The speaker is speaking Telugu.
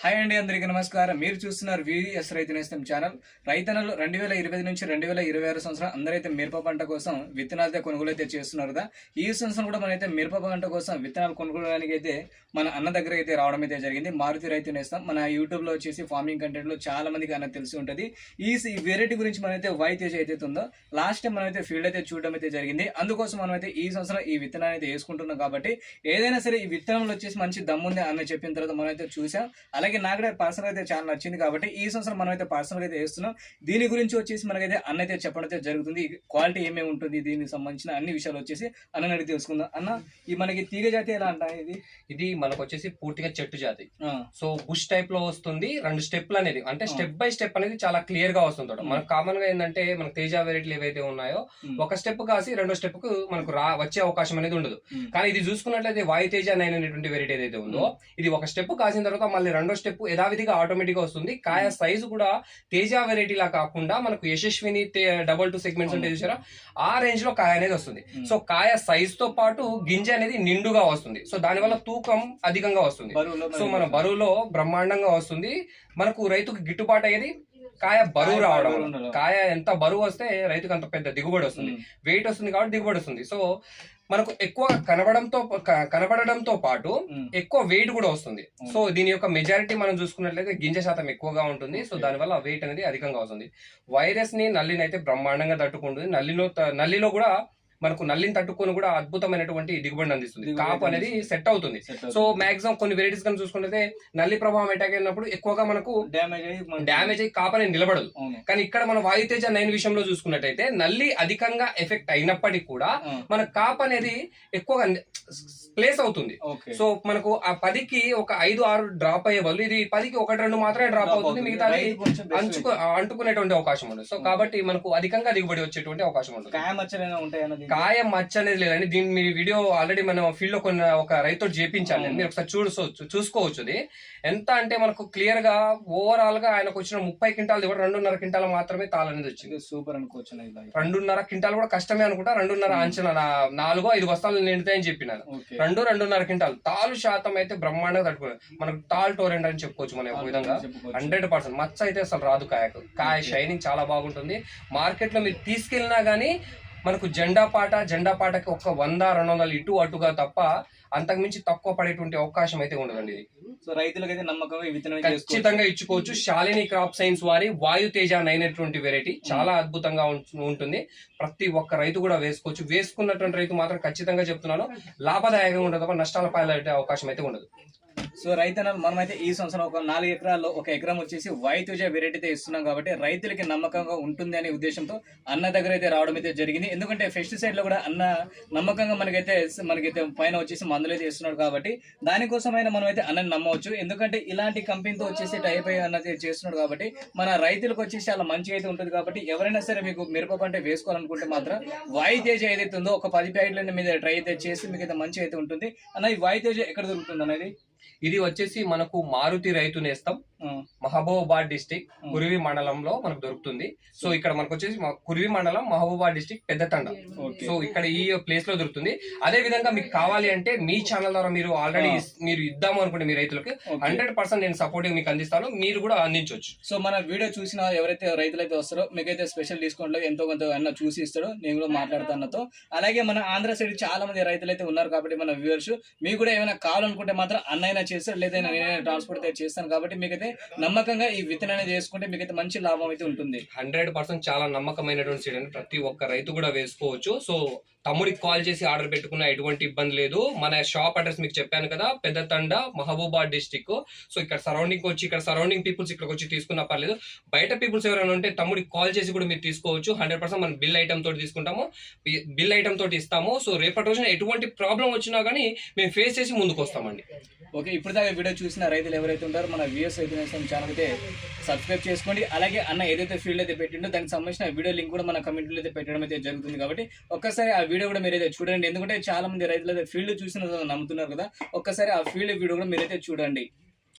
హాయ్ అండి అందరికీ నమస్కారం. మీరు చూస్తున్నారు విఎస్ రైతు నేస్తం ఛానల్. రైతన్నలు రెండు వేల ఇరవై నుంచి రెండు వేల ఇరవై ఆరు సంవత్సరం అందరైతే మిరప పంట కోసం విత్తనాలు అయితే కొనుగోలు అయితే చేస్తున్నారు కదా ఈ సంవత్సరం కూడా మనైతే మిరప పంట కోసం విత్తనాలు కొనుగోలడానికి అయితే మన అన్న దగ్గర అయితే రావడం అయితే జరిగింది. మారుతి రైతు నేస్తం. మన యూట్యూబ్లో వచ్చేసి ఫార్మింగ్ కంటెంట్లో చాలా మందికి అన్న తెలిసి ఉంటుంది. ఈ ఈ వెరైటీ గురించి మనమైతే వై తేజ అయితే ఉందో లాస్ట్ టైం మనమైతే ఫీల్డ్ అయితే చూడడం అయితే జరిగింది. అందుకోసం మనమైతే ఈ సంవత్సరం ఈ విత్తనాన్ని అయితే వేసుకుంటున్నాం కాబట్టి ఏదైనా సరే ఈ విత్తనంలో వచ్చేసి మంచి దమ్ముంది అన్న చెప్పిన తర్వాత మనం అయితే చూసాం అలాగే నాకు కూడా పర్సనల్ అయితే చాలా నచ్చింది కాబట్టి ఈ సంవత్సరం మనం అయితే పర్సనల్ అయితే వేస్తున్నాం. దీని గురించి వచ్చేసి మనకైతే అన్న అయితే చెప్పడం అయితే జరుగుతుంది. క్వాలిటీ ఏమేమి ఉంటుంది దీనికి సంబంధించిన అన్ని విషయాలు వచ్చేసి అన్న అడిగి తెలుసుకుందాం. అన్న ఈ మనకి తీగ జాతి ఎలా అంట ఇది? ఇది మనకు వచ్చేసి పూర్తిగా చెట్టు జాతి. సో బుష్ టైప్లో వస్తుంది రెండు స్టెప్లు అనేది. అంటే స్టెప్ బై స్టెప్ అనేది చాలా క్లియర్గా వస్తుంది. మనకు కామన్గా ఏంటంటే మనకు తేజ వెరైటీలు ఏవైతే ఉన్నాయో ఒక స్టెప్ కాసి రెండో స్టెప్కు మనకు రా వచ్చే అవకాశం అనేది ఉండదు. కానీ ఇది చూసుకున్నట్లయితే వాయు తేజ నైన్ అనేటువంటి వెరైటీ ఏదైతే ఉందో ఇది ఒక స్టెప్ కాసిన తర్వాత మళ్ళీ రెండో స్టెప్ యథావిధిగా ఆటోమేటిక్గా వస్తుంది. కాయ సైజు కూడా తేజ వెరైటీ లా కాకుండా మనకు యశస్విని డబల్ టూ సెగ్మెంట్స్ ఉంటాయి చూసారా? ఆ రేంజ్లో కాయ అనేది వస్తుంది. ఉమ్. సో కాయ సైజ్తో పాటు గింజ అనేది నిండుగా వస్తుంది. సో దానివల్ల తూకం అధికంగా వస్తుంది. సో మన బరువులో బ్రహ్మాండంగా వస్తుంది. మనకు రైతుకు గిట్టుబాటు అయ్యేది కాయ బరువు రావడం. కాయ ఎంత బరువు వస్తే రైతుకు అంత పెద్ద దిగుబడి వస్తుంది. వెయిట్ వస్తుంది కాబట్టి దిగుబడి వస్తుంది. సో మనకు ఎక్కువ కనబడంతో కనబడడంతో పాటు ఎక్కువ వెయిట్ కూడా వస్తుంది. సో దీని యొక్క మెజారిటీ మనం చూసుకున్నట్లయితే గింజ శాతం ఎక్కువగా ఉంటుంది. సో. దానివల్ల వెయిట్ అనేది అధికంగా వస్తుంది. వైరస్ని నల్లిని అయితే బ్రహ్మాండంగా తట్టుకుంటుంది. నల్లిలో నల్లిలో కూడా మనకు నల్లిని తట్టుకొని కూడా అద్భుతమైనటువంటి దిగుబడిని అందిస్తుంది. కాపు అనేది. సెట్ అవుతుంది. సో మాక్సిమం కొన్ని వెరైటీస్ కనుక చూసుకుంటే నల్లి ప్రభావం అటాక్ అయినప్పుడు ఎక్కువగా మనకు డ్యామేజ్ అయ్యి డ్యామేజ్ అయ్యి కాపు అనేది నిలబడదు. కానీ ఇక్కడ మన వాయుతేజ నైన్ విషయంలో చూసుకున్నట్టయితే నల్లి అధికంగా ఎఫెక్ట్ అయినప్పటికీ కూడా మన కాప్ అనేది ఎక్కువగా ప్లేస్ అవుతుంది. సో మనకు ఆ పదికి ఒక ఐదు ఆరు డ్రాప్ అయ్యే బదులు ఇది పదికి ఒకటి రెండు మాత్రమే డ్రాప్ అవుతుంది. మిగతా అంచుకు అంటుకునేటువంటి అవకాశం ఉంటుంది సో కాబట్టి మనకు అధికంగా దిగుబడి వచ్చేటువంటి అవకాశం ఉంటుంది. కాయ మచ్చ అనేది లేదండి. దీని మీ వీడియో ఆల్రెడీ మనం ఫీల్డ్లో కొన్ని ఒక రైతు చేపించాలి. మీరు ఒకసారి చూసుకోవచ్చు చూసుకోవచ్చు అది ఎంత అంటే మనకు క్లియర్గా ఓవరాల్గా ఆయనకు వచ్చిన ముప్పై క్వింటాల్ దిగుబడి రెండున్నర క్వింటాల్ మాత్రమే తాళ అనేది వచ్చింది సూపర్ అనుకోవచ్చు. రెండున్నర క్వింటాల్ కూడా కష్టమే అనుకుంటా. రెండున్నర అంచనా నాలుగో ఐదు బస్తాలు నిండుతాయని చెప్పినాను. రెండు రెండున్నర క్వింటాల్. తాలు శాతం అయితే బ్రహ్మాండంగా తట్టుకున్నారు మనకు టాల్ టోరెంట్ అని చెప్పుకోవచ్చు మనం ఒక విధంగా. Hundred percent. మచ్చ అయితే అసలు రాదు కాయకు. కాయ. షైనింగ్ చాలా బాగుంటుంది. మార్కెట్లో మీరు తీసుకెళ్ళినా గానీ మనకు జెండా పాట జెండా పాటకి ఒక వంద రెండు వందలు ఇటు అటుగా తప్ప అంతకు మించి తక్కువ పడేటువంటి అవకాశం అయితే ఉండదండి ఇది. సో రైతులకైతే నమ్మకంగా ఈ విత్తనం. ఖచ్చితంగా ఇచ్చుకోవచ్చు. శాలిని క్రాప్ సైన్స్ వారి వాయు తేజ అయినటువంటి వెరైటీ చాలా అద్భుతంగా ఉంటుంది. ప్రతి ఒక్క రైతు కూడా వేసుకోవచ్చు. వేసుకున్నటువంటి రైతు మాత్రం ఖచ్చితంగా చెప్తున్నాను లాభదాయకంగా ఉండదు తప్ప నష్టాల పాలే అవకాశం అయితే ఉండదు. సో రైతన్నలు మనమైతే ఈ సంవత్సరం ఒక నాలుగు ఎకరాల్లో ఒక ఎకరం వచ్చేసి వైతుజ వెరైటీ అయితే ఇస్తున్నాం కాబట్టి రైతులకి నమ్మకంగా ఉంటుంది అనే ఉద్దేశంతో అన్న దగ్గర అయితే రావడం అయితే జరిగింది. ఎందుకంటే పెస్టిసైడ్లో కూడా అన్న నమ్మకంగా మనకైతే మనకైతే పైన వచ్చేసి మందులు అయితే ఇస్తున్నాడు కాబట్టి దానికోసమైనా మనం అయితే అన్నని నమ్మవచ్చు. ఎందుకంటే ఇలాంటి కంపెనీతో వచ్చేసి టైప్ అన్నది చేస్తున్నాడు కాబట్టి మన రైతులకు వచ్చేసి చాలా మంచిగా అయితే ఉంటుంది కాబట్టి ఎవరైనా సరే మీకు మిరప పంట వేసుకోవాలనుకుంటే మాత్రం వాయు తేజ ఏదైతే ఉందో ఒక పది ప్యాకెట్ల మీద ట్రై అయితే చేసి మీకు అయితే మంచిగా అయితే ఉంటుంది. అన్న ఈ వాయుతేజ ఎక్కడ దొరుకుతుంది అనేది ఇది వచ్చేసి మనకు మారుతి రైతు నేస్తం. మహబూబాబాద్ డిస్టిక్. కురివి మండలంలో మనకు దొరుకుతుంది. సో ఇక్కడ మనకు వచ్చేసి కురివి మండలం మహబూబాబాద్ డిస్టిక్ పెద్దతండ సో ఇక్కడ ఈ ప్లేస్లో దొరుకుతుంది. అదే విధంగా మీకు కావాలి అంటే మీ ఛానల్ ద్వారా మీరు ఆల్రెడీ. మీరు ఇద్దాము అనుకుంటే మీ రైతులకు. హండ్రెడ్ పర్సెంట్ నేను సపోర్టింగ్ మీకు అందిస్తాను. మీరు కూడా అందించవచ్చు సో మన వీడియో చూసిన ఎవరైతే రైతులైతే వస్తారో మీకైతే స్పెషల్ డిస్కౌంట్లో ఎంతో కొంత అన్న చూసి ఇస్తాడో. నేను కూడా మాట్లాడతాను అన్నతో. అలాగే మన ఆంధ్ర సైడ్ చాలా మంది రైతులు అయితే ఉన్నారు కాబట్టి మన వ్యూవర్స్ మీకు కూడా ఏమైనా కావాలనుకుంటే మాత్రం అన్నైనా చేస్తాడు లేదా నేనైనా ట్రాన్స్పోర్ట్ అయితే చేస్తాను కాబట్టి మీకైతే నమ్మకంగా ఈ విత్తనాన్ని చేసుకుంటే మీకైతే మంచి లాభం అయితే ఉంటుంది. హండ్రెడ్ పర్సెంట్ చాలా నమ్మకమైనటువంటి సీడ్ అండి. ప్రతి ఒక్క రైతు కూడా వేసుకోవచ్చు. సో తమ్ముడికి కాల్ చేసి ఆర్డర్ పెట్టుకున్న ఎటువంటి ఇబ్బంది లేదు. మన షాప్ అడ్రస్ మీకు చెప్పాను కదా పెద్ద తండ మహబూబాద్ డిస్టిక్. సో ఇక్కడ సరౌండింగ్ వచ్చి ఇక్కడ సరౌండింగ్ పీపుల్స్ ఇక్కడికి వచ్చి తీసుకున్నా పర్లేదు. బయట పీపుల్స్ ఎవరైనా ఉంటే తమ్ముడికి కాల్ చేసి కూడా మీరు తీసుకోవచ్చు. హండ్రెడ్ పర్సెంట్ మనం బిల్ ఐటమ్ తోటి తీసుకుంటాము. బిల్ ఐటమ్ తోటి ఇస్తాము. సో రేపటి రోజున ఎటువంటి ప్రాబ్లం వచ్చినా కానీ మేము ఫేస్ చేసి ముందుకు వస్తామండి. ఓకే ఇప్పుడు దాకా వీడియో చూసిన రైతులు ఎవరైతే ఉంటారో మన వ్యూస్ రైతు ఛానల్ అయితే సబ్స్క్రైబ్ చేసుకోండి. అలాగే అన్న ఏదైతే ఫీల్డ్ అయితే పెట్టిండో దానికి సంబంధించిన వీడియో లింక్ కూడా మన కమెంట్లో అయితే పెట్టడం అయితే జరుగుతుంది కాబట్టి ఒక్కసారి ఆ వీడియో వీడియో కూడా మీరైతే చూడండి. ఎందుకంటే చాలా మంది రైతులు అయితే ఫీల్డ్ చూసిన నమ్ముతున్నారు కదా. ఒక్కసారి ఆ ఫీల్డ్ వీడియో కూడా మీరైతే చూడండి.